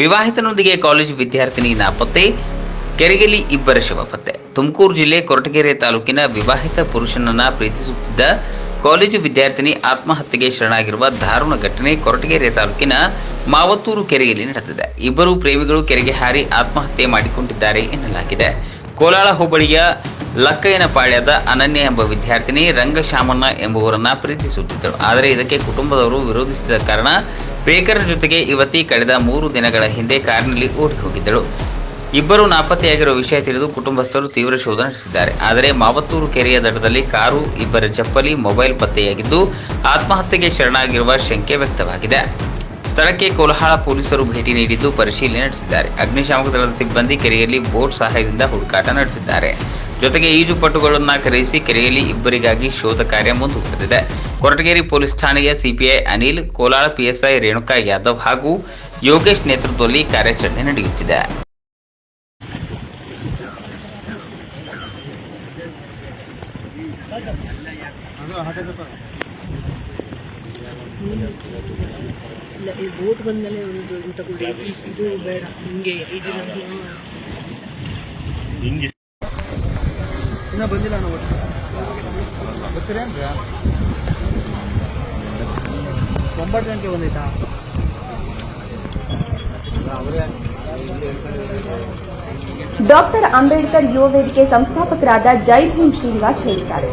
ವಿವಾಹಿತನೊಂದಿಗೆ college ವಿದ್ಯಾರ್ಥಿನಿ ನಾಪತ್ತೆ ಕೆರೆಗೆಲಿ ಇಬ್ಬರ ಶವ ಪತ್ತೆ ತುಮಕೂರು ಜಿಲ್ಲೆ ಕೊರಟಗೆರೆ ತಾಲೂಕಿನ ವಿವಾಹಿತ ಪುರುಷನನ್ನ ಪ್ರೀತಿಸುತ್ತಿದ್ದ ಕಾಲೇಜು ವಿದ್ಯಾರ್ಥಿನಿ ಆತ್ಮಹತ್ಯೆಗೆ ಶರಣಾಗಿರುವ ದಾರುಣ ಘಟನೆ ಕೊರಟಗೆರೆ ತಾಲೂಕಿನ ಮಾವತ್ತೂರು ಕೆರೆಯಲ್ಲಿ ನಡೆದಿದೆ. ಇಬ್ಬರು ಪ್ರೇಮಿಗಳು ಕೆರೆಗೆ ಹಾರಿ ಆತ್ಮಹತ್ಯೆ ಮಾಡಿಕೊಂಡಿದ್ದಾರೆ ಎನ್ನಲಾಗಿದೆ. ಕೋಲಾಳ ಹೋಬಳಿಯ ಲಕ್ಕಯ್ಯನಪಾಳ್ಯದ ಅನನ್ಯ ಎಂಬ ವಿದ್ಯಾರ್ಥಿನಿ ರಂಗಶ್ಯಾಮಣ್ಣ ಎಂಬುವರನ್ನ ಪ್ರೀತಿಸುತ್ತಿದ್ದರು. ಆದರೆ ಇದಕ್ಕೆ ಕುಟುಂಬದವರು ವಿರೋಧಿಸಿದ ಕಾರಣ ಪ್ರೇಕರ ಜೊತೆಗೆ ಯುವತಿ ಕಳೆದ ಮೂರು ದಿನಗಳ ಹಿಂದೆ ಕಾರಿನಲ್ಲಿ ಓಡಿ ಹೋಗಿದ್ದಳು. ಇಬ್ಬರು ನಾಪತ್ತೆಯಾಗಿರುವ ವಿಷಯ ತಿಳಿದು ಕುಟುಂಬಸ್ಥರು ತೀವ್ರ ಶೋಧ ನಡೆಸಿದ್ದಾರೆ. ಆದರೆ ಮಾವತ್ತೂರು ಕೆರೆಯ ದಡದಲ್ಲಿ ಕಾರು, ಇಬ್ಬರ ಚಪ್ಪಲಿ, ಮೊಬೈಲ್ ಪತ್ತೆಯಾಗಿದ್ದು ಆತ್ಮಹತ್ಯೆಗೆ ಶರಣಾಗಿರುವ ಶಂಕೆ ವ್ಯಕ್ತವಾಗಿದೆ. ಸ್ಥಳಕ್ಕೆ ಕೋಲಹಾಳ ಪೊಲೀಸರು ಭೇಟಿ ನೀಡಿದ್ದು ಪರಿಶೀಲನೆ ನಡೆಸಿದ್ದಾರೆ. ಅಗ್ನಿಶಾಮಕ ದಳದ ಸಿಬ್ಬಂದಿ ಕೆರೆಯಲ್ಲಿ ಬೋಟ್ ಸಹಾಯದಿಂದ ಹುಡುಕಾಟ ನಡೆಸಿದ್ದಾರೆ. ಜೊತೆಗೆ ಈಜುಪಟುಗಳನ್ನು ಕರೆಯಿಸಿ ಕೆರೆಯಲ್ಲಿ ಇಬ್ಬರಿಗಾಗಿ ಶೋಧ ಕಾರ್ಯ ಮುಂದುವರೆದಿದೆ ಕೊರಟಗೆರೆ ಪೊಲೀಸ್ ಠಾಣೆಯ ಸಿಪಿಐ ಅನಿಲ್ ಕೋಲಾರ ಪಿಎಸ್ಐ ರೇಣುಕಾ ಯಾದವ್ ಹಾಗೂ ಯೋಗೇಶ್ ನೇತೃತ್ವದಲ್ಲಿ ಕಾರ್ಯಾಚರಣೆ ನಡೆಯುತ್ತಿದೆ. ಇಲ್ಲ ಈ ಬೋಟ್ ಬಂದಮೇಲೆ ಒಂದು ತಗೊಳ್ಳಿ ಇದು ಬೇಡ ಹಿಂಗೆ ಇದು ಹಿಂಗೆ. ಇನ್ನೂ ಬಂದಿಲ್ಲ ನಾವು ಗೊತ್ತಿರೇನ್ರಿ ಒಂಬತ್ತು ಗಂಟೆ ಬಂದೈತಾ ಡಾಕ್ಟರ್ ಅಂಬೇಡ್ಕರ್ ಯುವ ವೇದಿಕೆ ಸಂಸ್ಥಾಪಕರಾದ ಜೈ ಭೀಮ್ ಶ್ರೀನಿವಾಸ್ ಹೇಳಿದ್ದಾರೆ